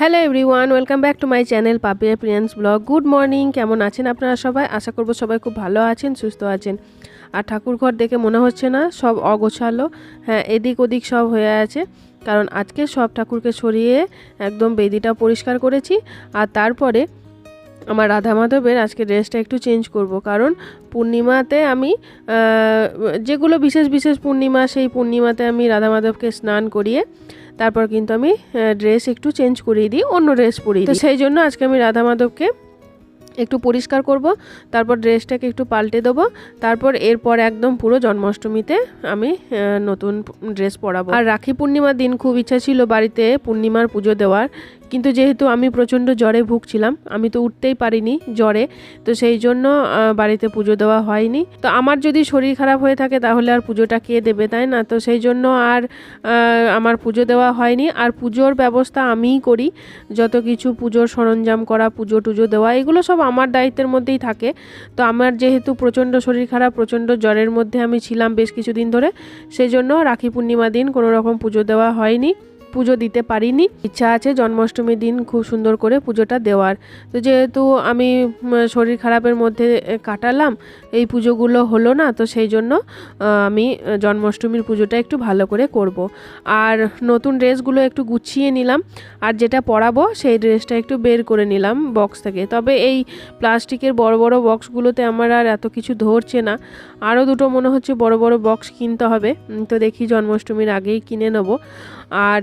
Hello everyone welcome back to my channel Papiya Priyans vlog good morning কেমন আছেন আপনারা সবাই? আশা করব সবাই খুব ভালো আছেন, সুস্থ আছেন। আর ঠাকুর ঘর দেখে মনে হচ্ছে না, সব অগোছালো। হ্যাঁ এদিক ওদিক সব হয়ে আছে। কারণ আজকে সব ঠাকুরকে সরিয়ে একদম বেদিটা পরিষ্কার করেছি। আর তারপরে আমার রাধা মাধবের আজকে ড্রেসটা একটু চেঞ্জ করব। কারণ পূর্ণিমাতে আমি যেগুলো বিশেষ বিশেষ পূর্ণিমা, সেই পূর্ণিমাতে আমি রাধা মাধবকে স্নান করিয়ে তারপর কিন্তু আমি ড্রেস একটু চেঞ্জ করিয়ে দিই অন্য ড্রেস পরিয়ে দিই। তো সেই জন্য আজকে আমি রাধা মাধবকে একটু পরিষ্কার করব তারপর ড্রেসটাকে একটু পাল্টে দেবো তারপর এরপর একদম পুরো জন্মাষ্টমীতে আমি নতুন ড্রেস পরাবো। আর রাখি পূর্ণিমার দিন খুব ইচ্ছা ছিল বাড়িতে পূর্ণিমার পুজো দেওয়ার কিন্তু যেহেতু আমি প্রচণ্ড জ্বরে ভুগছিলাম, আমি তো উঠতেই পারিনি জ্বরে, তো সেই জন্য বাড়িতে পুজো দেওয়া হয়নি। তো আমার যদি শরীর খারাপ হয়ে থাকে তাহলে আর পুজোটা কে দেবে, তাই না? তো সেই জন্য আর আমার পুজো দেওয়া হয়নি। আর পুজোর ব্যবস্থা আমিই করি। যত কিছু পুজোর সরঞ্জাম করা, পুজো টুজো দেওয়া, এগুলো সব আমার দায়িত্বের মধ্যেই থাকে। তো আমার যেহেতু প্রচণ্ড শরীর খারাপ, প্রচণ্ড জ্বরের মধ্যে আমি ছিলাম বেশ কিছুদিন ধরে, সেই জন্য রাখি পূর্ণিমা দিন কোনো রকম পুজো দেওয়া হয়নি। পুজো দিতে পারিনি। ইচ্ছা আছে জন্মাষ্টমীর দিন খুব সুন্দর করে পুজোটা দেওয়ার। তো যেহেতু আমি শরীর খারাপের মধ্যে কাটালাম, এই পুজোগুলো হলো না, তো সেই জন্য আমি জন্মাষ্টমীর পুজোটা একটু ভালো করে করব। আর নতুন ড্রেসগুলো একটু গুছিয়ে নিলাম, আর যেটা পরাবো সেই ড্রেসটা একটু বের করে নিলাম বক্স থেকে। তবে এই প্লাস্টিকের বড় বড় বক্সগুলোতে আমার আর এত কিছু ধরছে না। আরও দুটো মনে হচ্ছে বড় বড় বক্স কিনতে হবে তো দেখি জন্মাষ্টমীর আগেই কিনে নেব। আর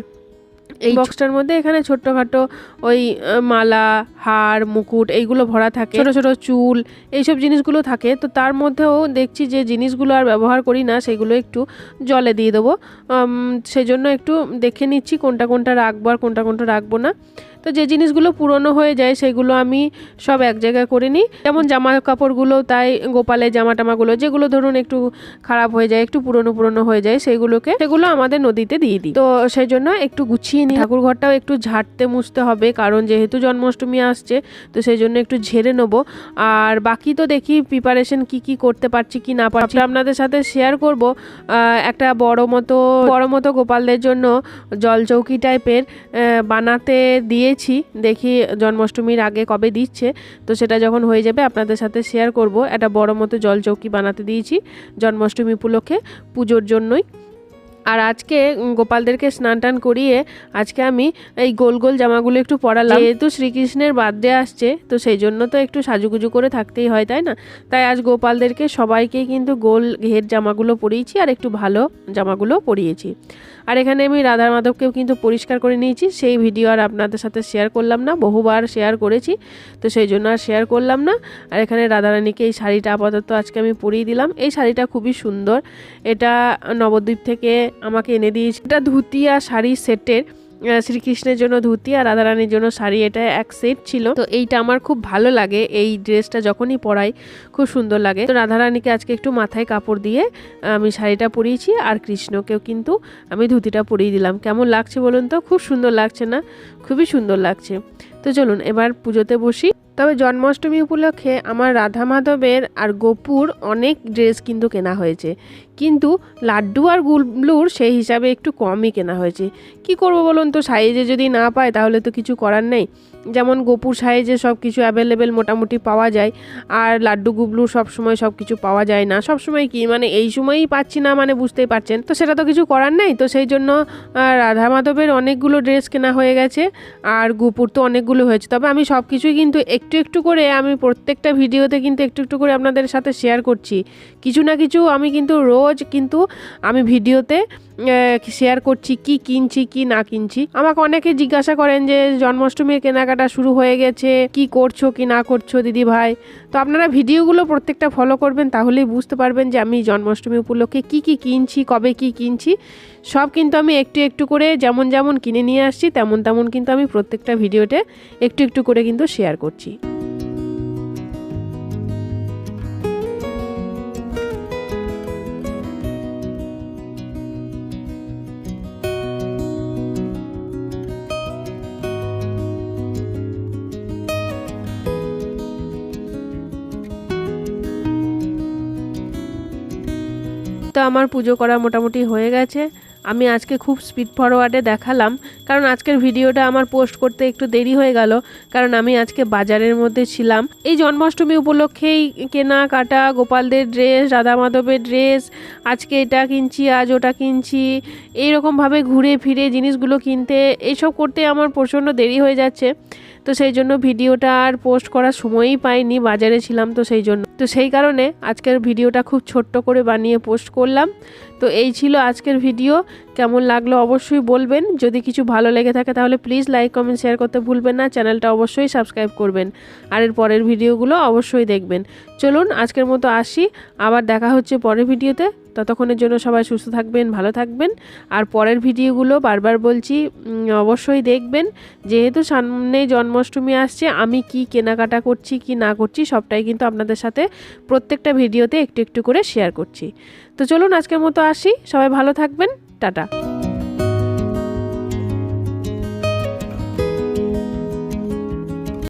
এই বক্সটার মধ্যে এখানে ছোট্টখাটো ওই মালা হার মুকুট এইগুলো ভরা থাকে। ছোট ছোট চুল এইসব জিনিসগুলো থাকে। তো তার মধ্যেও দেখছি যে জিনিসগুলো আর ব্যবহার করি না সেগুলো একটু জলে দিয়ে দেবো। সেজন্য একটু দেখে নিচ্ছি কোনটা কোনটা রাখব আর কোনটা কোনটা রাখব না। তো যে জিনিসগুলো পুরনো হয়ে যায় সেগুলো আমি সব এক জায়গায় করে নিই। যেমন জামা কাপড়গুলো তাই গোপালের জামা টামাগুলো যেগুলো ধরুন একটু খারাপ হয়ে যায়, একটু পুরনো পুরনো হয়ে যায় সেগুলোকে, সেগুলো আমাদের নদীতে দিয়ে দিই। তো সেই জন্য একটু গুছিয়ে নিই। ঠাকুর ঘরটাও একটু ঝাড়তে মুছতে হবে, কারণ যেহেতু জন্মাষ্টমী আসছে, তো সেই জন্য একটু ঝেড়ে নেব। আর বাকি তো দেখি প্রিপারেশন কি কি করতে পারছি কি না পারছি। আপনাদের সাথে শেয়ার করব একটা বড় মতো বড় মতো গোপালদের জন্য জলচৌকি টাইপের বানাতে বানাতে দিয়েছি দেখি জন্মাষ্টমীর আগে কবে দিচ্ছে। তো সেটা যখন হয়ে যাবে, আপনাদের সাথে শেয়ার করব। একটা বড় মতো জলচৌকি বানাতে দিয়েছি জন্মাষ্টমী উপলক্ষে পুজোর জন্যই। আর আজকে গোপালদেরকে স্নান টান করিয়ে আজকে আমি এই গোল গোল জামাগুলো একটু পরালাম। যেহেতু শ্রীকৃষ্ণের বার্থডে আসছে, তো সেই জন্য তো একটু সাজুগুজু করে থাকতেই হয়, তাই না? তাই আজ গোপালদেরকে সবাইকেই কিন্তু গোল ঘের জামাগুলো পরিয়েছি আর একটু ভালো জামাগুলো পরিয়েছি। আর এখানে আমি রাধা মাধবকেও কিন্তু পরিষ্কার করে নিয়েছি। সেই ভিডিও আর আপনাদের সাথে শেয়ার করলাম না, বহুবার শেয়ার করেছি, তো সেই জন্য আর শেয়ার করলাম না। আর এখানে রাধারানীকে এই শাড়িটা আপাতত আজকে আমি পরিয়ে দিলাম। এই শাড়িটা খুবই সুন্দর। এটা নবদ্বীপ থেকে আমাকে এনে দিয়েছি। এটা ধুতি আর শাড়ি সেটের। শ্রীকৃষ্ণের জন্য ধুতি আর রাধারানীর জন্য শাড়ি, এটা এক সেট ছিল। তো এইটা আমার খুব ভালো লাগে, এই ড্রেসটা যখনই পরাই খুব সুন্দর লাগে। তো রাধারানীকে আজকে একটু মাথায় কাপড় দিয়ে আমি শাড়িটা পরিয়েছি আর কৃষ্ণকেও কিন্তু আমি ধুতিটা পরিয়ে দিলাম। কেমন লাগছে বলুন তো? খুব সুন্দর লাগছে না? খুবই সুন্দর লাগছে। তো চলুন, এবার পুজোতে বসি। তবে জন্মাষ্টমী উপলক্ষে আমার রাধা মাধবের আর গোপুর অনেক ড্রেস কিন্তু কেনা হয়েছে। কিন্তু লাড্ডু আর গুবলুর সেই হিসাবে একটু কমই কেনা হয়েছে। কি করব বলুন তো, সাইজে যদি না পায় তাহলে তো কিছু করার নেই। যেমন গোপুর সাইজে সব কিছু অ্যাভেলেবেল মোটামুটি পাওয়া যায়, আর লাড্ডু গুবলু সব সময় সব কিছু পাওয়া যায় না। সব সময় কি মানে এই সময়ই পাচ্ছি না মানে বুঝতেই পারছেন। তো সেটা তো কিছু করার নেই, তো সেই জন্য রাধা মাধবের অনেকগুলো ড্রেস কেনা হয়ে গেছে, আর গুপুর তো অনেকগুলো হয়েছে। তবে আমি সব কিছুই কিন্তু একটু একটু করে, আমি প্রত্যেকটা ভিডিওতে কিন্তু একটু একটু করে আপনাদের সাথে শেয়ার করছি। কিছু না কিছু আমি কিন্তু রোজ কিন্তু আমি ভিডিওতে শেয়ার করছি কি কিনছি, কি না কিনছি। আমাকে অনেকে জিজ্ঞাসা করেন যে, জন্মাষ্টমীর কেনাকাটা শুরু হয়ে গেছে, কি করছ, কি না করছ, দিদি ভাই? তো আপনারা ভিডিওগুলো প্রত্যেকটা ফলো করবেন, তাহলেই বুঝতে পারবেন যে, আমি জন্মাষ্টমী উপলক্ষে কি কি কিনছি, কবে কি কিনছি। সব কিন্তু আমি একটু একটু করে, যেমন যেমন কিনে নিয়ে আসছি, তেমন তেমন কিন্তু আমি প্রত্যেকটা ভিডিওতে একটু একটু করে কিন্তু শেয়ার করছি। তো আমার পুজো করা মোটামুটি হয়ে গেছে। আমি আজকে খুব স্পিড ফরওয়ার্ডে দেখালাম, কারণ আজকের ভিডিওটা আমার পোস্ট করতে একটু দেরি হয়ে গেল, কারণ আমি আজকে বাজারের মধ্যে ছিলাম। এই জন্মাষ্টমী উপলক্ষেই কেনাকাটা, গোপালদের ড্রেস রাধা মাধবের ড্রেস আজকে এটা কিনছি, আজ ওটা কিনছি, এইরকমভাবে ঘুরে ফিরে জিনিসগুলো কিনতে, এইসব করতে আমার প্রচণ্ড দেরি হয়ে যাচ্ছে। তো সেই জন্য ভিডিওটা আর পোস্ট করার সময়ই পাইনি, বাজারে ছিলাম তো সেই জন্য। তো সেই কারণে আজকের ভিডিওটা খুব ছোট্ট করে বানিয়ে পোস্ট করলাম। তো এই ছিল আজকের ভিডিও, কেমন লাগল অবশ্যই বলবেন। যদি কিছু ভালো লেগে থাকে তাহলে প্লিজ লাইক, কমেন্ট, শেয়ার করতে ভুলবেন না, চ্যানেলটা অবশ্যই সাবস্ক্রাইব করবেন। আর এর পরের ভিডিওগুলো অবশ্যই দেখবেন। চলুন আজকের মতো আসি, আবার দেখা হচ্ছে পরের ভিডিওতে। ততক্ষণের জন্য সবাই সুস্থ থাকবেন, ভালো থাকবেন। আর পরের ভিডিওগুলো বারবার বলছি অবশ্যই দেখবেন। যেহেতু সামনে জন্মাষ্টমী আসছে, আমি কি কেনাকাটা করছি, কি না করছি, সবটাই কিন্তু আপনাদের সাথে প্রত্যেকটা ভিডিওতে একটু একটু করে শেয়ার করছি। তো চলুন আজকের মতো আসি, সবাই ভালো থাকবেন, টাটা।